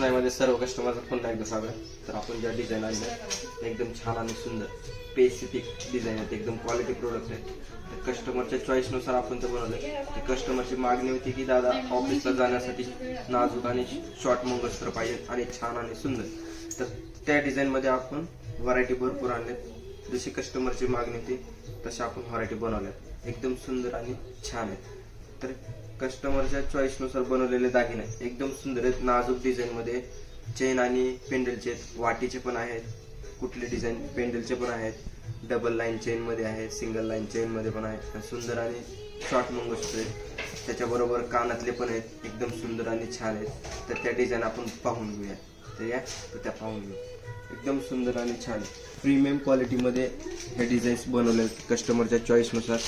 मध्ये सर्व कस्टमरचं पुन्हा एकदा स्वागत. तर आपण ज्या डिझाईन आणल्या एकदम छान आणि सुंदर स्पेसिफिक डिझाईन आहेत. एकदम क्वालिटी प्रोडक्ट आहेत. तर कस्टमरच्या चॉईसनुसार आपण ते बनवलं. तर कस्टमरची मागणी होती की दादा ऑफिसला जाण्यासाठी नाजूक आणि शॉर्ट मंगळस्त्र पाहिजे आणि छान आणि सुंदर. तर त्या डिझाईनमध्ये आपण व्हरायटी भरपूर आणल्यात. जशी कस्टमरची मागणी होती तशा आपण व्हरायटी बनवल्यात. एकदम सुंदर आणि छान आहेत. तर कस्टमरच्या चॉईसनुसार बनवलेले दागिने. एकदम सुंदर आहेत. नाजूक डिझाईनमध्ये चेन आणि पेंडलचे आहेत वाटीचे पण आहेत. कुठले डिझाईन पेंडलचे पण आहेत. डबल लाईन चेनमध्ये आहेत. आहे सिंगल लाईन चेनमध्ये पण आहेत. सुंदर आणि शॉर्ट मंगळसूत्र आहेत. त्याच्याबरोबर कानातले पण आहेत. एकदम सुंदर आणि छान आहेत. तर त्या डिझाईन आपण पाहून घेऊया. तर या तर त्या पाहून घेऊ. एकदम सुंदर आणि छान. प्रीमियम क्वालिटीमध्ये हे डिझाईन्स बनवले आहेत कस्टमरच्या चॉईसनुसार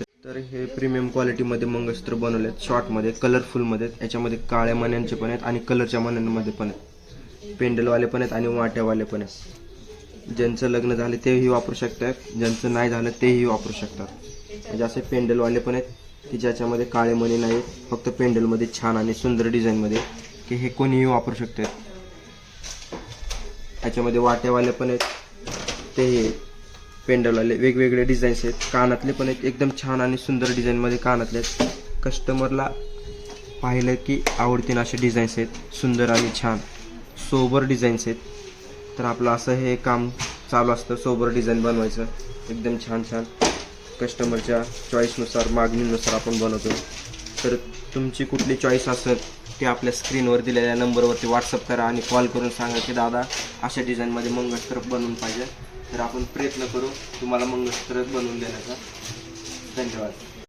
तर तर हे प्रीमियम क्वालिटीमध्ये मंगळसूत्र बनवले आहेत शॉर्टमध्ये कलरफुलमध्ये याच्यामध्ये काळ्या मण्यांचे पण आहेत आणि कलरच्या मण्यांमध्ये पण आहेत. पेंडलवाले पण आहेत आणि वाट्यावाले पण आहेत. ज्यांचं लग्न झालं तेही वापरू शकतात ज्यांचं नाही झालं तेही वापरू शकतात. म्हणजे असे पेंडलवाले पण आहेत की ज्याच्यामध्ये काळे मणी नाही फक्त पेंडलमध्ये छान आणि सुंदर डिझाईनमध्ये की हे कोणीही वापरू शकतात. याच्यामध्ये वाट्यावाले पण आहेत ते पेंडलवाले वेगवेगळे डिझाईन्स आहेत. कानातले पण आहेत. एकदम छान आणि सुंदर डिझाईनमध्ये कानातले आहेत. कस्टमरला पाहिलं की आवडतील असे डिझाईन्स आहेत. सुंदर आणि छान. सोबर डिझाईन्स आहेत. तर आपलं असं हे काम चालू असतं. सोबर डिझाईन बनवायचं. एकदम छान छान. कस्टमरच्या चॉईसनुसार मागणीनुसार आपण बनवतो. तर तुमची कुठली चॉईस असेल ती आपल्या स्क्रीनवर दिलेल्या नंबरवरती व्हॉट्सअप करा आणि कॉल करून सांगा की दादा अशा डिझाईनमध्ये मंगळसूत्र बनवून पाहिजे. तर आपण प्रयत्न करू तुम्हाला मंगळसूत्र बनवून देण्याचा. धन्यवाद.